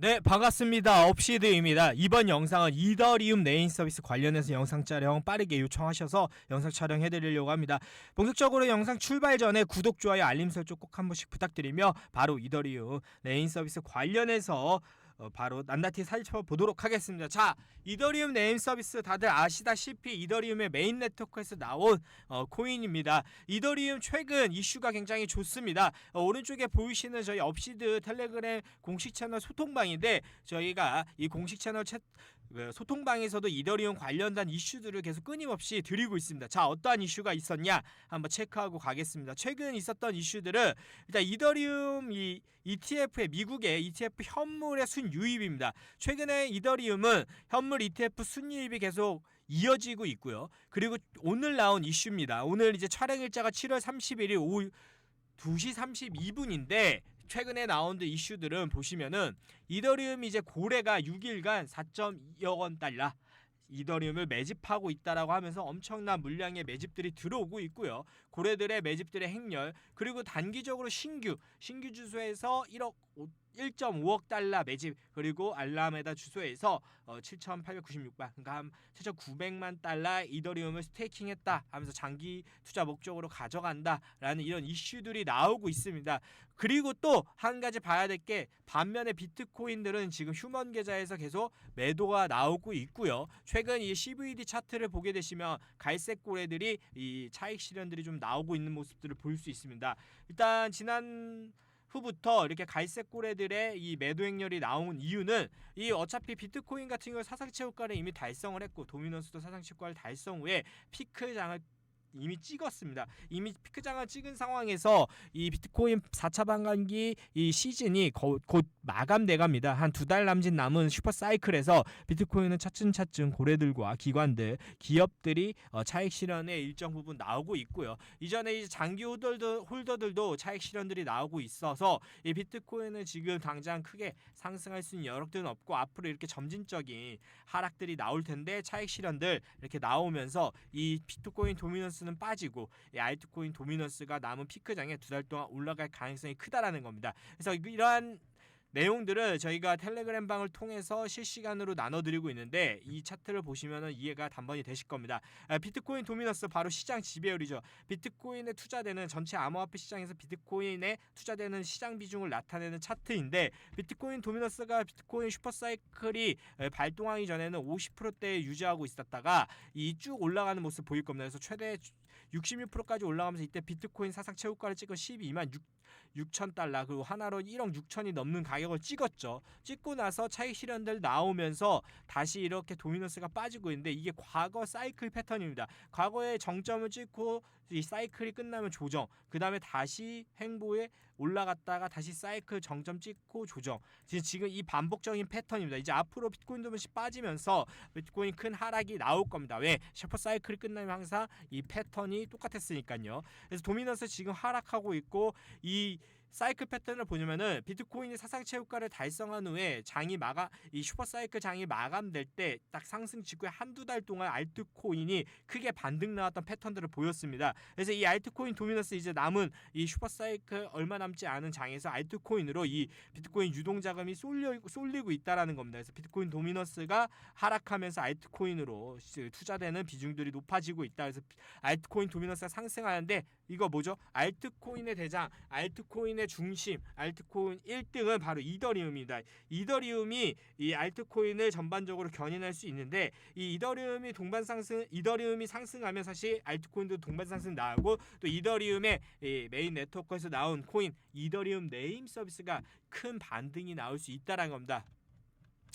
네 반갑습니다. 업시드입니다. 이번 영상은 이더리움 네임 서비스 관련해서 영상 촬영 빠르게 요청하셔서 영상 촬영해 드리려고 합니다. 본격적으로 영상 출발 전에 구독 좋아요 알림 설정 꼭 한 번씩 부탁드리며 바로 이더리움 네임 서비스 관련해서 어, 바로 난다티 살펴보도록 하겠습니다. 자, 이더리움 네임 서비스 다들 아시다시피 이더리움의 메인 네트워크에서 나온 어, 코인입니다. 이더리움 최근 이슈가 굉장히 좋습니다. 어, 오른쪽에 보이시는 저희 업시드 텔레그램 공식 채널 소통방인데 저희가 이 공식 채널 채, 그 소통방에서도 이더리움 관련된 이슈들을 계속 끊임없이 드리고 있습니다. 자, 어떠한 이슈가 있었냐 한번 체크하고 가겠습니다. 최근 있었던 이슈들은 일단 이더리움 이 ETF의 미국의 ETF 현물의 순유입입니다. 최근에 이더리움은 현물 ETF 순유입이 계속 이어지고 있고요. 그리고 오늘 나온 이슈입니다. 오늘 이제 촬영 일자가 7월 31일 오후 2시 32분인데 최근에 나온 이슈들은 보시면은 이더리움 이제 고래가 6일간 4.2억 원 달러 이더리움을 매집하고 있다라고 하면서 엄청난 물량의 매집들이 들어오고 있고요. 고래들의 매집들의 행렬 그리고 단기적으로 신규 신규 주소에서 1억 1.5억 달러 매집 그리고 알라메다 주소에서 어, 7,896만 그러니까 한 7,900만 달러 이더리움을 스테이킹했다 하면서 장기 투자 목적으로 가져간다라는 이런 이슈들이 나오고 있습니다. 그리고 또 한 가지 봐야 될 게 반면에 비트코인들은 지금 휴먼 계좌에서 계속 매도가 나오고 있고요. 최근 이 CVD 차트를 보게 되시면 갈색 고래들이 이 차익 실현들이 좀 나오고 있는 모습들을 볼 수 있습니다. 일단 지난 후부터 이렇게 갈색 고래들의 이 매도 행렬이 나온 이유는 이 어차피 비트코인 같은 경우 사상치 효과를 이미 달성을 했고 도미넌스도 사상치 효과를 달성 후에 피크 장을 이미 찍었습니다. 이미 피크장을 찍은 상황에서 이 비트코인 4차 반감기 이 시즌이 거, 곧 마감돼갑니다. 한 두 달 남짓 남은 슈퍼 사이클에서 비트코인은 차츰차츰 고래들과 기관들, 기업들이 어, 차익 실현에 일정 부분 나오고 있고요. 이전에 장기 홀더들, 홀더들도 차익 실현들이 나오고 있어서 이 비트코인은 지금 당장 크게 상승할 수 있는 여력들은 없고 앞으로 이렇게 점진적인 하락들이 나올 텐데 차익 실현들 이렇게 나오면서 이 비트코인 도미넌스 는 빠지고 이 알트코인 도미넌스가 남은 피크장에 두 달 동안 올라갈 가능성이 크다라는 겁니다. 그래서 이러한 내용들을 저희가 텔레그램 방을 통해서 실시간으로 나눠드리고 있는데 이 차트를 보시면 이해가 단번이 되실 겁니다. 아, 비트코인 도미너스 바로 시장 지배율이죠. 비트코인에 투자되는 전체 암호화폐 시장에서 비트코인에 투자되는 시장 비중을 나타내는 차트인데 비트코인 도미너스가 비트코인 슈퍼사이클이 발동하기 전에는 50%대에 유지하고 있었다가 이 쭉 올라가는 모습 보일 겁니다. 그래서 최대 66%까지 올라가면서 이때 비트코인 사상 최고가를 찍은 12만 6 6천 달러 그리고 하나로 1억 6천이 넘는 가격을 찍었죠. 찍고 나서 차익 실현들 나오면서 다시 이렇게 도미너스가 빠지고 있는데 이게 과거 사이클 패턴입니다. 과거에 정점을 찍고 이 사이클이 끝나면 조정, 그 다음에 다시 행보에 올라갔다가 다시 사이클 정점 찍고 조정. 지금 이 반복적인 패턴입니다. 이제 앞으로 비트코인 도면씩 빠지면서 비트코인 큰 하락이 나올 겁니다. 왜? 셔퍼 사이클이 끝나면 항상 이 패턴이 똑같았으니까요. 그래서 도미너스 지금 하락하고 있고 이 사이클 패턴을 보냐면은 비트코인이 사상 최고가를 달성한 후에 장이 마감 이 슈퍼 사이클 장이 마감될 때 딱 상승 직후에 한두 달 동안 알트코인이 크게 반등 나왔던 패턴들을 보였습니다. 그래서 이 알트코인 도미너스 이제 남은 이 슈퍼 사이클 얼마 남지 않은 장에서 알트코인으로 이 비트코인 유동 자금이 쏠려 쏠리고 있다라는 겁니다. 그래서 비트코인 도미너스가 하락하면서 알트코인으로 투자되는 비중들이 높아지고 있다. 그래서 알트코인 도미너스가 상승하는데 이거 뭐죠? 알트코인의 대장, 알트코인의 중심, 알트코인 1등은 바로 이더리움입니다. 이더리움이 이 알트코인을 전반적으로 견인할 수 있는데 이 이더리움이 동반 상승, 이더리움이 상승하면 사실 알트코인도 동반 상승 나오고 또 이더리움의 이 메인 네트워크에서 나온 코인 이더리움 네임 서비스가 큰 반등이 나올 수 있다라는 겁니다.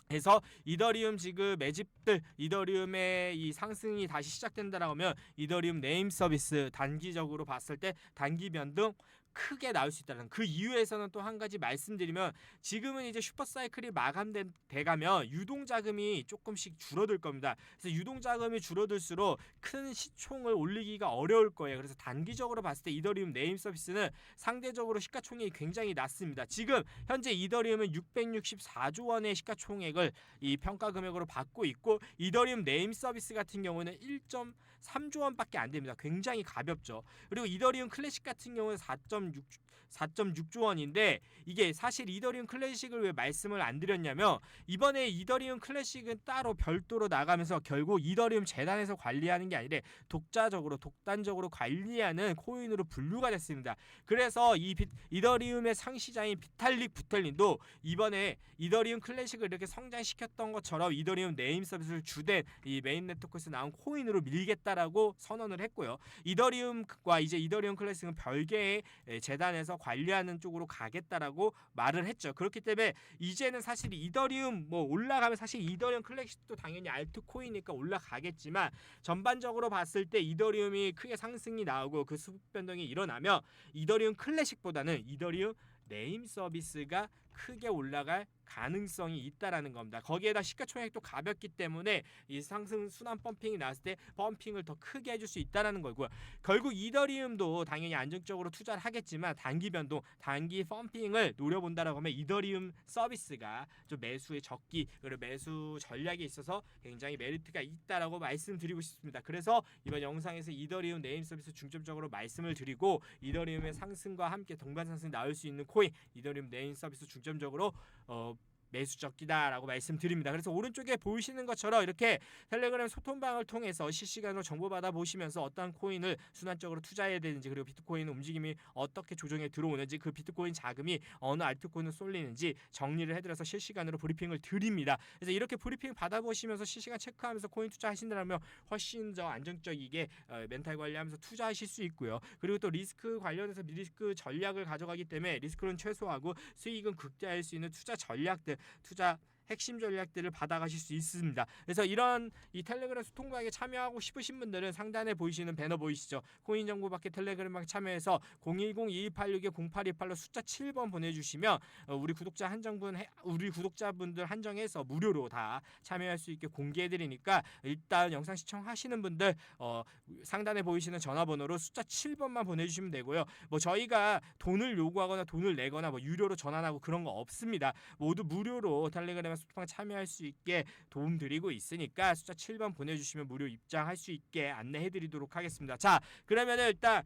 그래서 이더리움 지금 매집들 이더리움의 이 상승이 다시 시작된다라고 하면 이더리움 네임 서비스 단기적으로 봤을 때 단기 변동 크게 나올 수 있다는 그 이유에서는 또 한 가지 말씀드리면 지금은 이제 슈퍼 사이클이 마감된 돼가면 유동 자금이 조금씩 줄어들 겁니다. 그래서 유동 자금이 줄어들수록 큰 시총을 올리기가 어려울 거예요. 그래서 단기적으로 봤을 때 이더리움 네임 서비스는 상대적으로 시가총액이 굉장히 낮습니다. 지금 현재 이더리움은 664조 원의 시가총액을 이 평가 금액으로 받고 있고 이더리움 네임 서비스 같은 경우는 1.3조 원밖에 안 됩니다. 굉장히 가볍죠. 그리고 이더리움 클래식 같은 경우는 4. 4.6 4.6조 원인데 이게 사실 이더리움 클래식을 왜 말씀을 안 드렸냐면 이번에 이더리움 클래식은 따로 별도로 나가면서 결국 이더리움 재단에서 관리하는 게 아니라 독자적으로 독단적으로 관리하는 코인으로 분류가 됐습니다. 그래서 이 비, 이더리움의 상시자인 비탈릭 부텔린도 이번에 이더리움 클래식을 이렇게 성장시켰던 것처럼 이더리움 네임 서비스를 주된 이 메인 네트워크에서 나온 코인으로 밀겠다라고 선언을 했고요. 이더리움과 이제 이더리움 클래식은 별개의 에, 재단에서 관리하는 쪽으로 가겠다라고 말을 했죠. 그렇기 때문에 이제는 사실 이더리움 뭐 올라가면 사실 이더리움 클래식도 당연히 알트코인이니까 올라가겠지만 전반적으로 봤을 때 이더리움이 크게 상승이 나오고 그 수급 변동이 일어나면 이더리움 클래식보다는 이더리움 네임 서비스가 크게 올라갈 가능성이 있다라는 겁니다. 거기에다 시가총액도 가볍기 때문에 이 상승 순환 펌핑이 나왔을 때 펌핑을 더 크게 해줄 수 있다라는 거고요. 결국 이더리움도 당연히 안정적으로 투자를 하겠지만 단기 변동, 단기 펌핑을 노려본다라고 하면 이더리움 서비스가 좀 매수의 적기 그리고 매수 전략에 있어서 굉장히 메리트가 있다라고 말씀드리고 싶습니다. 그래서 이번 영상에서 이더리움 네임 서비스 중점적으로 말씀을 드리고 이더리움의 상승과 함께 동반 상승 나올 수 있는 코인 이더리움 네임 서비스 중 점적으로 어 매수 적기다라고 말씀드립니다. 그래서 오른쪽에 보이시는 것처럼 이렇게 텔레그램 소통방을 통해서 실시간으로 정보 받아 보시면서 어떤 코인을 순환적으로 투자해야 되는지 그리고 비트코인 움직임이 어떻게 조정에 들어오는지 그 비트코인 자금이 어느 알트코인을 쏠리는지 정리를 해드려서 실시간으로 브리핑을 드립니다. 그래서 이렇게 브리핑 받아보시면서 실시간 체크하면서 코인 투자하신다면 훨씬 더 안정적이게 어, 멘탈 관리하면서 투자하실 수 있고요. 그리고 또 리스크 관련해서 리스크 전략을 가져가기 때문에 리스크는 최소화하고 수익은 극대화할 수 있는 투자 전략들 투자 핵심 전략들을 받아가실 수 있습니다. 그래서 이런 이 텔레그램 소통방에 참여하고 싶으신 분들은 상단에 보이시는 배너 보이시죠? 코인 정보 받기 텔레그램방에 참여해서 010-2286-0828로 숫자 7번 보내주시면 어, 우리 구독자 한정분 해- 우리 구독자분들 한정해서 무료로 다 참여할 수 있게 공개해드리니까 일단 영상 시청하시는 분들 어, 상단에 보이시는 전화번호로 숫자 7번만 보내주시면 되고요. 뭐 저희가 돈을 요구하거나 돈을 내거나 뭐 유료로 전환하고 그런 거 없습니다. 모두 무료로 텔레그램 소통방 참여할 수 있게 도움 드리고 있으니까 숫자 7번 보내주시면 무료 입장할 수 있게 안내해드리도록 하겠습니다. 자 그러면은 일단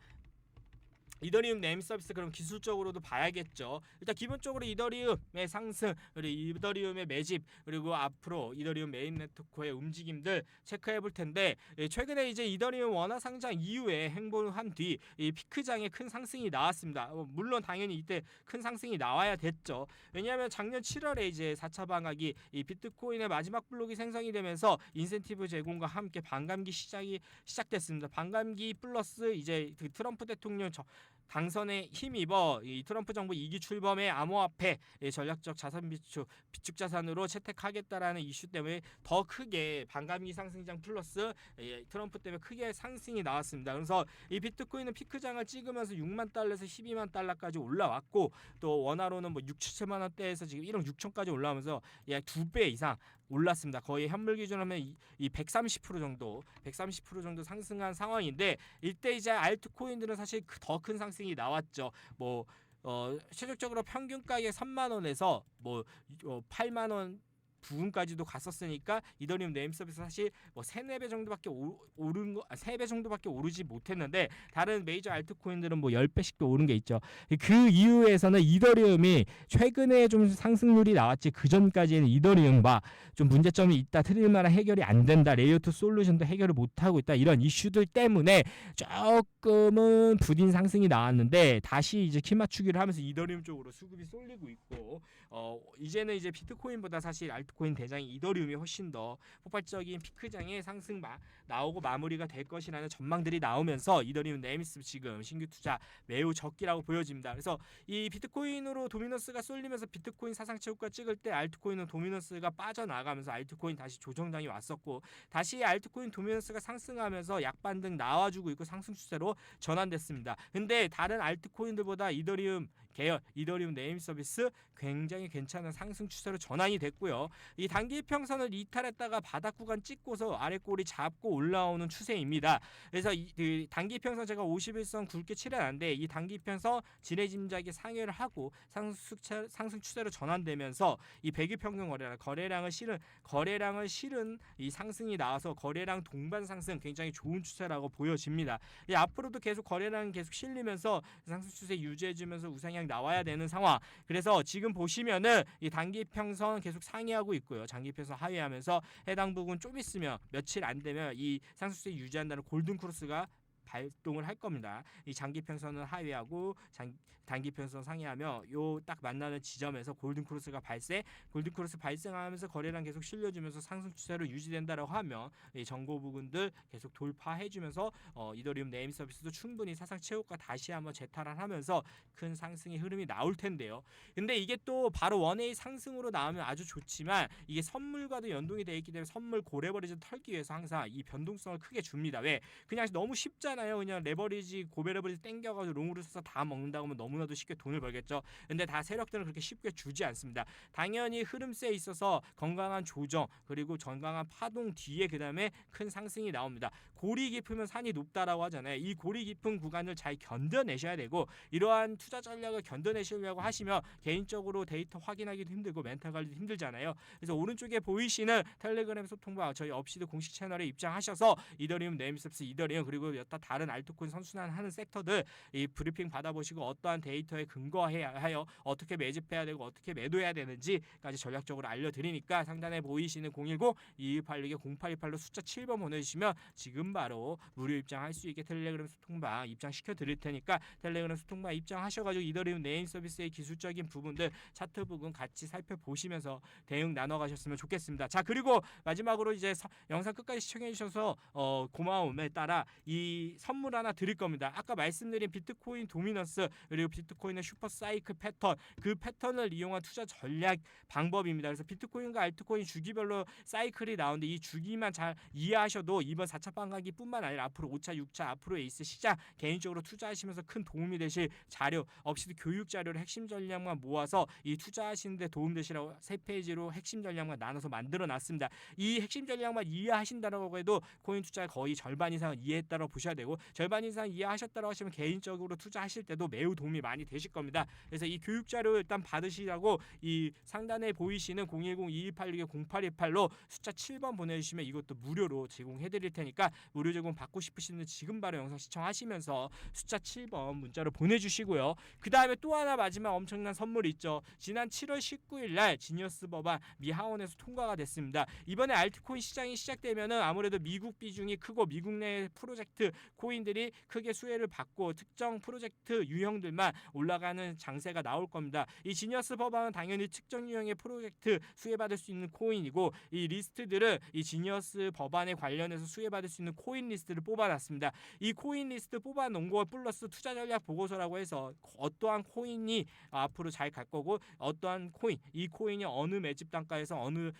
이더리움 네임 서비스 그럼 기술적으로도 봐야겠죠. 일단 기본적으로 이더리움의 상승 그리고 이더리움의 매집 그리고 앞으로 이더리움 메인 네트워크의 움직임들 체크해 볼 텐데 예, 최근에 이제 이더리움 원화 상장 이후에 행보한 뒤 이 피크장에 큰 상승이 나왔습니다. 어, 물론 당연히 이때 큰 상승이 나와야 됐죠. 왜냐하면 작년 7월에 이제 4차 방학이 이 비트코인의 마지막 블록이 생성이 되면서 인센티브 제공과 함께 반감기 시작이 시작됐습니다. 반감기 플러스 이제 그 트럼프 대통령 저, 당선에 힘입어 이 트럼프 정부 이기 출범의 암호화폐 이 전략적 자산 비축 비축 자산으로 채택하겠다라는 이슈 때문에 더 크게 반감기 상승장 플러스 예, 트럼프 때문에 크게 상승이 나왔습니다. 그래서 이 비트코인은 피크장을 찍으면서 6만 달러에서 12만 달러까지 올라왔고 또 원화로는 뭐 6, 7만 원대에서 지금 1억 6천까지 올라오면서 약 두 배 이상 올랐습니다. 거의 현물 기준으로 하면 이, 이130% 정도, 130% 정도 상승한 상황인데 이때 이제 알트코인들은 사실 더 큰 상승이 나왔죠. 뭐 어, 최적적으로 평균 가격 3만 원에서 뭐 어, 8만 원 부분까지도 갔었으니까 이더리움 네임 서비스 사실 뭐 3, 4배 정도밖에 오, 오른 거, 아, 3배 정도밖에 오르지 못했는데 다른 메이저 알트코인들은 뭐 10배씩도 오른 게 있죠. 그 이후에서는 이더리움이 최근에 좀 상승률이 나왔지 그 전까지는 이더리움과 좀 문제점이 있다. 트릴만한 해결이 안 된다. 레이어트 솔루션도 해결을 못 하고 있다. 이런 이슈들 때문에 조금은 부딘 상승이 나왔는데 다시 이제 키 맞추기를 하면서 이더리움 쪽으로 수급이 쏠리고 있고 어 이제는 이제 비트코인보다 사실 알트 코인 대장인 이더리움이 훨씬 더 폭발적인 피크장의 상승 마, 나오고 마무리가 될 것이라는 전망들이 나오면서 이더리움 네임스 지금 신규 투자 매우 적기라고 보여집니다. 그래서 이 비트코인으로 도미너스가 쏠리면서 비트코인 사상 최고가 찍을 때 알트코인은 도미너스가 빠져나가면서 알트코인 다시 조정장이 왔었고 다시 알트코인 도미너스가 상승하면서 약반등 나와주고 있고 상승 추세로 전환됐습니다. 근데 다른 알트코인들보다 이더리움 계열 이더리움 네임 서비스 굉장히 괜찮은 상승 추세로 전환이 됐고요. 이 단기 평선을 이탈했다가 바닥 구간 찍고서 아래 꼬리 잡고 올라오는 추세입니다. 그래서 이, 그 단기 평선 제가 51선 굵게 칠해놨는데 이 단기 평선 지뢰짐작이 상회를 하고 상승 상승 추세로 전환되면서 이 백일 평균 거래량 거래량을 실은 거래량을 실은 이 상승이 나와서 거래량 동반 상승 굉장히 좋은 추세라고 보여집니다. 이 앞으로도 계속 거래량 계속 실리면서 상승 추세 유지해주면서 우상향 나와야 되는 상황. 그래서 지금 보시면은 이 단기 평선 계속 상회하고 있고요. 장기 평선 하회하면서 해당 부분 좀 있으면 며칠 안 되면 이 상승 추세 유지한다는 골든 크로스가 발동을 할 겁니다. 이 장기 평선은 하회하고 장, 단기 평선 상회하며 요 딱 만나는 지점에서 골든 크로스가 발생, 골든 크로스 발생하면서 거래량 계속 실려주면서 상승 추세로 유지된다라고 하면 이 정보 부분들 계속 돌파해주면서 어, 이더리움 네임 서비스도 충분히 사상 최고가 다시 한번 재탈환하면서 큰 상승의 흐름이 나올 텐데요. 근데 이게 또 바로 원웨이 상승으로 나오면 아주 좋지만 이게 선물과도 연동이 되어 있기 때문에 선물 고레버리지 털기 위해서 항상 이 변동성을 크게 줍니다. 왜? 그냥 너무 쉽잖아요. 그냥 레버리지 고베레버리지 땡겨가지고 롱으로 써서 다 먹는다고 하면 너무나도 쉽게 돈을 벌겠죠. 근데 다 세력들은 그렇게 쉽게 주지 않습니다. 당연히 흐름세에 있어서 건강한 조정 그리고 건강한 파동 뒤에 그 다음에 큰 상승이 나옵니다. 골이 깊으면 산이 높다라고 하잖아요. 이 골이 깊은 구간을 잘 견뎌내셔야 되고 이러한 투자 전략을 견뎌내시려고 하시면 개인적으로 데이터 확인하기도 힘들고 멘탈 관리도 힘들잖아요. 그래서 오른쪽에 보이시는 텔레그램 소통방 저희 업시드 공식 채널에 입장하셔서 이더리움, 네임스럽스, 이더리움 그리고 여타 다른 알트코인 선순환하는 섹터들 이 브리핑 받아보시고 어떠한 데이터에 근거하여 어떻게 매집해야 되고 어떻게 매도해야 되는지까지 전략적으로 알려드리니까 상단에 보이시는 010-2286에 0828로 숫자 7번 보내주시면 지금 바로 무료 입장할 수 있게 텔레그램 소통방 입장시켜 드릴 테니까 텔레그램 소통방 입장하셔가지고 이더리움 네임 서비스의 기술적인 부분들 차트 부분 같이 살펴보시면서 대응 나눠가셨으면 좋겠습니다. 자 그리고 마지막으로 이제 서- 영상 끝까지 시청해 주셔서 어, 고마움에 따라 이 선물 하나 드릴 겁니다. 아까 말씀드린 비트코인 도미넌스 그리고 비트코인의 슈퍼 사이클 패턴 그 패턴을 이용한 투자 전략 방법입니다. 그래서 비트코인과 알트코인 주기별로 사이클이 나오는데 이 주기만 잘 이해하셔도 이번 4차 반감기뿐만 아니라 앞으로 5차, 6차 앞으로에 있을 시장 개인적으로 투자하시면서 큰 도움이 되실 자료 없이도 교육 자료를 핵심 전략만 모아서 이 투자하시는데 도움 되시라고 세 페이지로 핵심 전략만 나눠서 만들어 놨습니다. 이 핵심 전략만 이해하신다라고 해도 코인 투자의 거의 절반 이상은 이해했다고 보셔야 되고 절반 이상 이해하셨다고 하시면 개인적으로 투자하실 때도 매우 도움이 많이 되실 겁니다. 그래서 이 교육 자료 일단 받으시라고 이 상단에 보이시는 010-2286-0828로 숫자 7번 보내주시면 이것도 무료로 제공해 드릴 테니까 무료 제공 받고 싶으시면 지금 바로 영상 시청하시면서 숫자 7번 문자로 보내주시고요. 그 다음에 또 하나 마지막 엄청난 선물이 있죠. 지난 7월 19일 날 지니어스 법안 미 하원에서 통과가 됐습니다. 이번에 알트코인 시장이 시작되면은 아무래도 미국 비중이 크고 미국 내 프로젝트 코인들이 크게 수혜를 받고 특정 프로젝트 유형들만 올라가는 장세가 나올 겁니다. 이 지니어스 법안은 당연히 특정 유형의 프로젝트 수혜받을 수 있는 코인이고 이 리스트들은 이 지니어스 법안에 관련해서 수혜받을 수 있는 코인 리스트를 뽑아놨습니다. 이 코인 리스트 뽑아놓은 거 플러스 투자 전략 보고서라고 해서 어떠한 코인이 앞으로 잘 갈 거고 어떠한 코인 이 코인이 어느 매집 단가에서 어느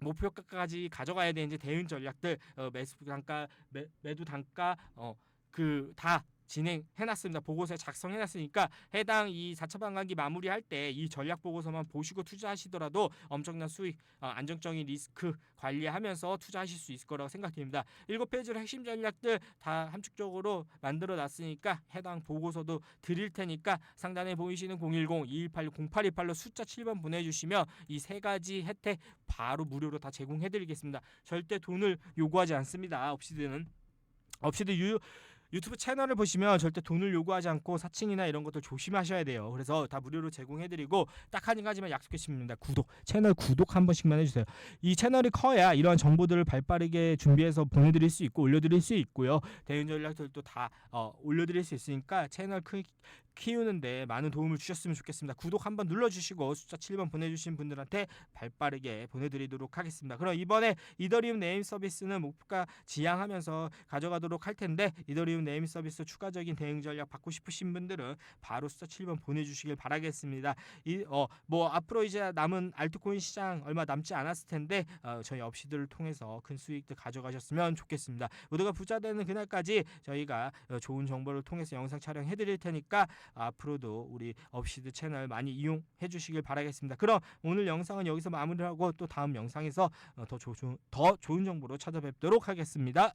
목표가까지 가져가야 되는지 대응 전략들 어, 매수 단가 매, 매도 단가 어 그 다 진행해놨습니다. 보고서에 작성해놨으니까 해당 이 4차 반감기 마무리할 때 이 전략 보고서만 보시고 투자하시더라도 엄청난 수익, 어, 안정적인 리스크 관리하면서 투자하실 수 있을 거라고 생각됩니다. 일곱 페이지로 핵심 전략들 다 함축적으로 만들어놨으니까 해당 보고서도 드릴 테니까 상단에 보이시는 010-2186-0828로 숫자 7번 보내주시면 이 세 가지 혜택 바로 무료로 다 제공해드리겠습니다. 절대 돈을 요구하지 않습니다. 업시드는 업시드 유 유튜브 채널을 보시면 절대 돈을 요구하지 않고 사칭이나 이런 것들 조심하셔야 돼요. 그래서 다 무료로 제공해드리고 딱 한 가지만 약속해드립니다. 구독 채널 구독 한 번씩만 해주세요. 이 채널이 커야 이러한 정보들을 발빠르게 준비해서 보내드릴 수 있고 올려드릴 수 있고요. 대응 전략들도 다 어, 올려드릴 수 있으니까 채널 크, 키우는데 많은 도움을 주셨으면 좋겠습니다. 구독 한번 눌러주시고 숫자 7번 보내주신 분들한테 발빠르게 보내드리도록 하겠습니다. 그럼 이번에 이더리움 네임 서비스는 목표가 지향하면서 가져가도록 할 텐데 이더리움 네임 서비스 추가적인 대응 전략 받고 싶으신 분들은 바로 숫자 7번 보내주시길 바라겠습니다. 이 어 뭐 앞으로 이제 남은 알트코인 시장 얼마 남지 않았을 텐데 어, 저희 업시들을 통해서 큰 수익들 가져가셨으면 좋겠습니다. 모두가 부자 되는 그날까지 저희가 어, 좋은 정보를 통해서 영상 촬영해드릴 테니까 앞으로도 우리 업시드 채널 많이 이용해 주시길 바라겠습니다. 그럼 오늘 영상은 여기서 마무리하고 또 다음 영상에서 어, 더, 조, 더 좋은 정보로 찾아뵙도록 하겠습니다.